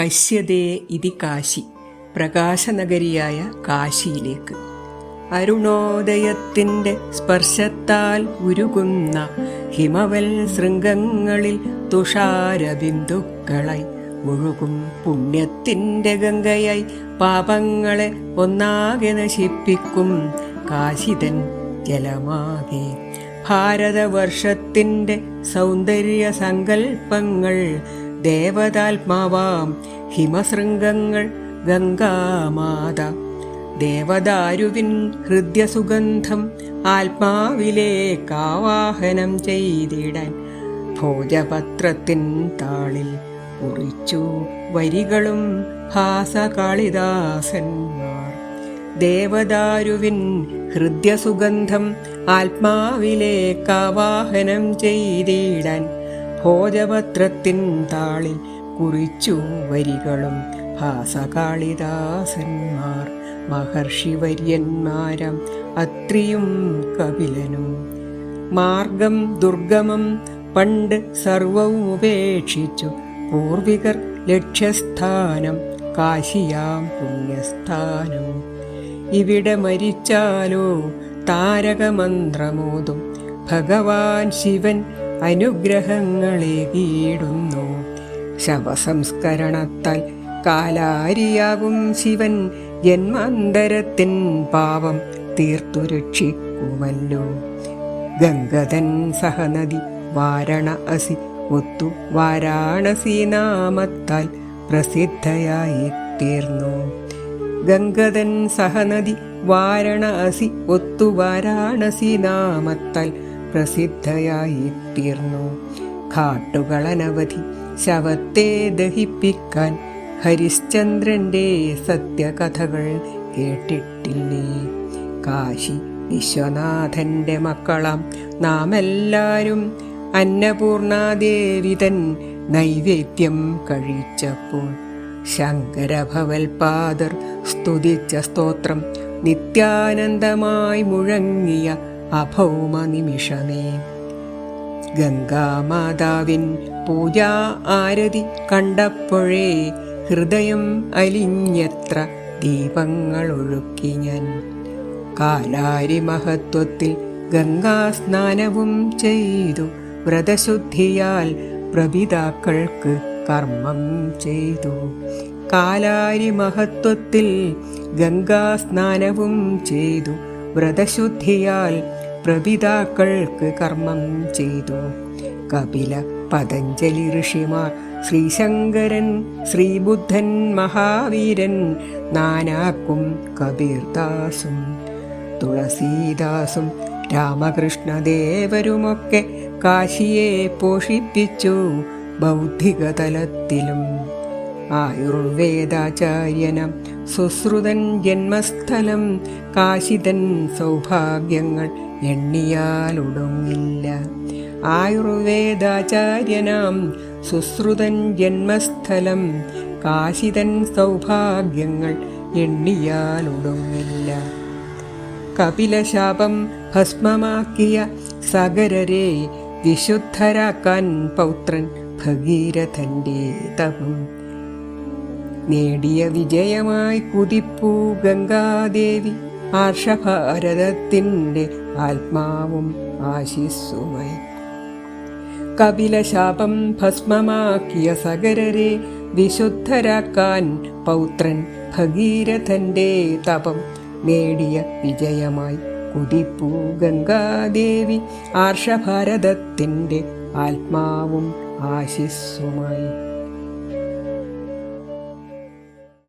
കശ്യതേ ഇതി കാശി. പ്രകാശനഗരിയായ കാശിയിലേക്ക്. അരുണോദയത്തിന്റെ സ്പർശത്താൽ ഉരുകുന്ന ഹിമവൽ ശൃംഗങ്ങളിൽ തുഷാരബിന്ദുക്കളായി. ഒഴുകും പുണ്യത്തിന്റെ ഗംഗയായി പാപങ്ങളെ ഒന്നാകെ നശിപ്പിക്കും കാശിതൻ ജലമാകെ. ഭാരതവർഷത്തിന്റെ സൗന്ദര്യ സങ്കൽപ്പങ്ങൾ ദേവതാത്മാവാം ഹിമശൃംഗങ്ങൾ ഗംഗാമാത ദേവദാരുവിൻ ഹൃദ്യസുഗന്ധം ആത്മാവിലേക്കാവാഹനം ചെയ്തിടാൻ ഭോജപത്രത്തിൻ താളിൽ കുറിച്ചു വരികളും ഭാസകാളിദാസന്മാർ. ദേവദാരുവിൻ ഹൃദ്യസുഗന്ധം ആത്മാവിലേക്കാവാഹനം ചെയ്തിടാൻ ഭോജപത്രത്തിൻ താളിൽ കുറിച്ചു വരികളും ഭാസകാളിദാസന്മാർ മഹർഷിവര്യന്മാരം അത്രിയും കപിലനും. മാർഗം ദുർഗമം പണ്ട് സർവവും ഉപേക്ഷിച്ചു. പൂർവികർ ലക്ഷ്യസ്ഥാനം കാശിയാം പുണ്യസ്ഥാനം. ഇവിടെ മരിച്ചാലോ താരകമന്ത്രമോതും. ഭഗവാൻ ശിവൻ അനുഗ്രഹങ്ങളേകിയിടുന്നു ശവസംസ്കരണത്താൽ കാലാരിയാകും ശിവൻ. ജന്മാന്തരത്തിൻ പാപം തീർത്തു രക്ഷിക്കുമല്ലോ. ഗംഗതൻ സഹനദി വാരണ അസി ഒത്തു വാരാണസി നാമത്താൽ പ്രസിദ്ധയായി തീർന്നു. ഗംഗതൻ സഹനദി വാരണ അസി ഒത്തു വാരാണസി നാമത്താൽ പ്രസിദ്ധയായി തീർന്നു ഘാട്ടുകളനവധി ശവത്തെ ദഹിപ്പിക്കാൻ ഹരിശ്ചന്ദ്രന്റെ സത്യകഥകൾ കേട്ടിട്ടില്ലേ? കാശി വിശ്വനാഥന്റെ മക്കളാം നാം എല്ലാവരും അന്നപൂർണാദേവിതൻ നൈവേദ്യം കഴിച്ചപ്പോൾ ശങ്കരഭവൽപാദർ സ്തുതിച്ച സ്തോത്രം നിത്യാനന്ദമായി മുഴങ്ങിയ അഭൗമ നിമിഷമേ ഗംഗാമാതാവിൻ പൂജാ ആരതി കണ്ടപ്പോഴേ ഹൃദയം അലിഞ്ഞത്ര ദീപങ്ങൾ ഒഴുക്കി ഞാൻ. കാലാരി മഹത്വത്തിൽ ഗംഗാസ്നാനവും ചെയ്തു വ്രതശുദ്ധിയാൽ പ്രപിതാക്കൾക്ക് കർമ്മം ചെയ്തു. കാലാരി മഹത്വത്തിൽ ഗംഗാസ്നാനവും ചെയ്തു വ്രതശുദ്ധിയാൽ പ്രപിതാക്കൾക്ക് കർമ്മം ചെയ്തു. കപില പതഞ്ജലി ഋഷിമാർ ശ്രീശങ്കരൻ ശ്രീബുദ്ധൻ മഹാവീരൻ നാനാക്കും കബീർദാസും തുളസീദാസും രാമകൃഷ്ണദേവരുമൊക്കെ കാശിയെ പോഷിപ്പിച്ചു ബൗദ്ധിക തലത്തിലും ആയുർവേദാചാര്യനം സുശ്രുതൻ ജന്മസ്ഥലം കാശിതൻ സൗഭാഗ്യങ്ങൾ എണ്ണിയാലൊടുങ്ങില്ല. ആയുർവേദാചാര്യനാം സുശ്രുതൻ ജന്മസ്ഥലം കാശിതൻ സൗഭാഗ്യങ്ങൾ എണ്ണിയാലൊടുങ്ങില്ല. കപിലശാപം ഭസ്മമാക്കിയ സഗരരെ വിശുദ്ധരാക്കാൻ പൗത്രൻ ഭഗീരഥന്റെ തപം നേടിയ വിജയമായി കുതിപ്പൂ ഗംഗാദേവി. ആർഷഭാരതത്തിന്റെ ആത്മാവും ആശിസ്സുമായി. കപിലശാപം ഭസ്മമാക്കിയ സഗരരെ വിശുദ്ധരാക്കാൻ പൗത്രൻ ഭഗീരഥന്റെ തപം നേടിയ വിജയമായി കുതിപ്പൂ ഗംഗാദേവി. ആർഷഭാരതത്തിന്റെ ആത്മാവും ആശിസ്സുമായി.